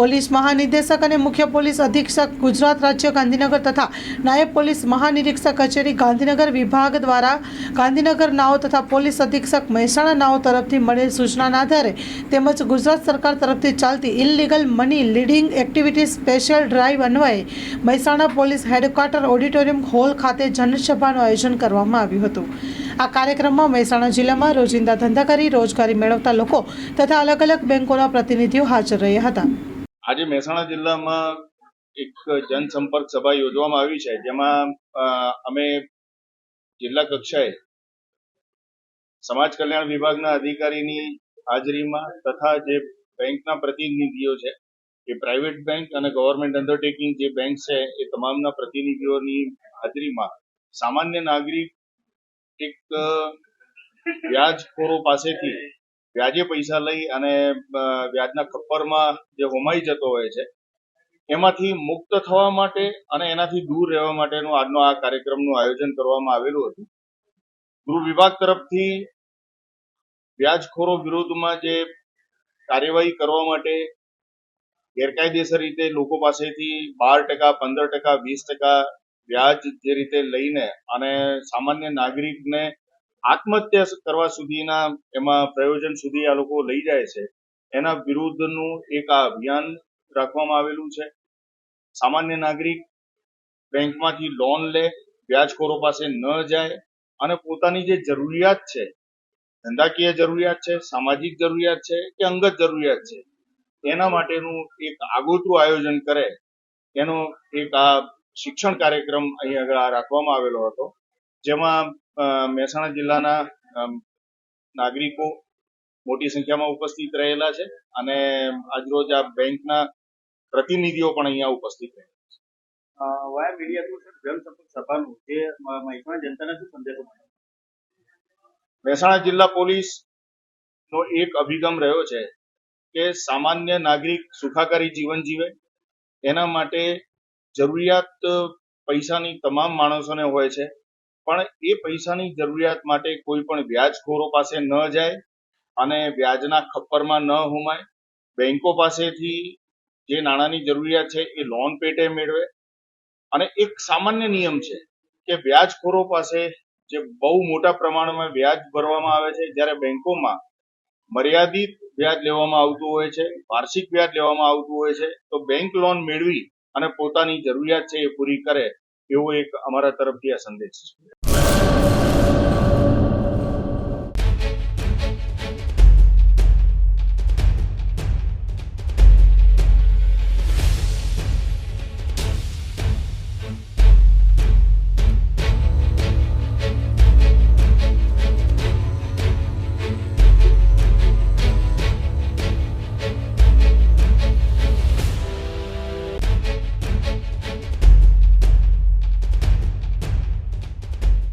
Police મહાનિદેશક અને મુખ્ય પોલીસ અધિક્ષક ગુજરાત રાજ્ય ગાંધીનગર તથા નાયબ પોલીસ મહાનિરીક્ષક કચેરી ગાંધીનગર વિભાગ દ્વારા ગાંધીનગર નાઓ તથા પોલીસ અધિક્ષક મહેસાણા નાઓ તરફથી મળેલ સૂચનાના આધારે તેમજ ગુજરાત સરકાર તરફથી ચાલતી illegal money leading activity special drive અન્વયે Mehsana police headquarter auditorium hall ખાતે જનસભાનું આયોજન કરવામાં આવ્યું હતું. આ કાર્યક્રમમાં મહેસાણા જિલ્લામાં રોજિંદા ધંધા કરી રોજગારી મેળવતા લોકો તથા અલગ અલગ બેંકોના પ્રતિનિધિઓ હાજર રહ્યા હતા. આજે મહેસાણા જિલ્લામાં એક જનસંપર્ક સભા યોજવામાં આવી છે. જેમાં અમે જિલ્લા કક્ષાએ સમાજ કલ્યાણ વિભાગના અધિકારીની હાજરીમાં તથા જે બેંકના પ્રતિનિધિઓ છે, એ પ્રાઇવેટ બેંક અને ગવર્મેન્ટ અન્ડરટેકિંગ જે બેંક છે, એ તમામના પ્રતિનિધિઓની હાજરીમાં સામાન્ય નાગરિક એક વ્યાજખોરો પાસેથી વ્યાજે પૈસા લઈ અને વ્યાજના ખપ્પરમાં જે હોમાઈ જતો હોય છે, એમાંથી મુક્ત થવા માટે અને એનાથી દૂર રહેવા માટેનું આજનો આ કાર્યક્રમનું આયોજન કરવામાં આવેલું હતું. ગૃહ વિભાગ તરફથી વ્યાજખોરો વિરોધમાં જે કાર્યવાહી કરવા માટે ગેરકાયદેસર રીતે લોકો પાસેથી બાર ટકા, પંદર ટકા, વીસ ટકા વ્યાજ જે રીતે લઈને અને સામાન્ય નાગરિકને આત્મહત્યા કરવા સુધીના એમાં પ્રયોજન સુધી આ લોકો લઈ જાય છે. એના વિરુદ્ધનું એક આ અભિયાન રાખવામાં આવેલું છે. સામાન્ય નાગરિક બેંકમાંથી લોન લે, વ્યાજખોરો પાસે ન જાય અને પોતાની જે જરૂરિયાત છે, ધંધાકીય જરૂરિયાત છે, સામાજિક જરૂરિયાત છે કે અંગત જરૂરિયાત છે, એના માટેનું એક આગોતરું આયોજન કરે. એનો એક આ શિક્ષણ કાર્યક્રમ અહીં આગળ રાખવામાં આવેલો હતો. જેમાં મહેસાણા જિલ્લાના નાગરિકો મોટી સંખ્યામાં ઉપસ્થિત રહેલા છે અને આજરોજ આ બેંકના પ્રતિનિધિઓ પણ અહીંયા ઉપસ્થિત રહેલા છે. વાયા મીડિયા થ્રુ સર જનસંપર્ક સભાનું જે મહેસાણા જનતાને શું સંદેશો મહેસાણા જિલ્લા પોલીસ નો એક અભિગમ રહ્યો છે કે સામાન્ય નાગરિક સુખાકારી જીવન જીવે એના માટે જરૂરિયાત પૈસાની તમામ માણસોને હોય છે. પણ એ પૈસાની જરૂરિયાત માટે કોઈ પણ વ્યાજખોરો પાસે ન જાય અને વ્યાજના ખપ્પરમાં ન હોમાય. બેંકો પાસેથી જે નાણાંની જરૂરિયાત છે એ લોન પેટે મેળવે. અને એક સામાન્ય નિયમ છે કે વ્યાજખોરો પાસે જે બહુ મોટા પ્રમાણમાં વ્યાજ ભરવામાં આવે છે, જ્યારે બેંકોમાં મર્યાદિત વ્યાજ લેવામાં આવતું હોય છે, વાર્ષિક વ્યાજ લેવામાં આવતું હોય છે, તો બેંક લોન મેળવી અને પોતાની જરૂરિયાત છે એ પૂરી કરે એવો એક અમારા તરફથી આ સંદેશ છે.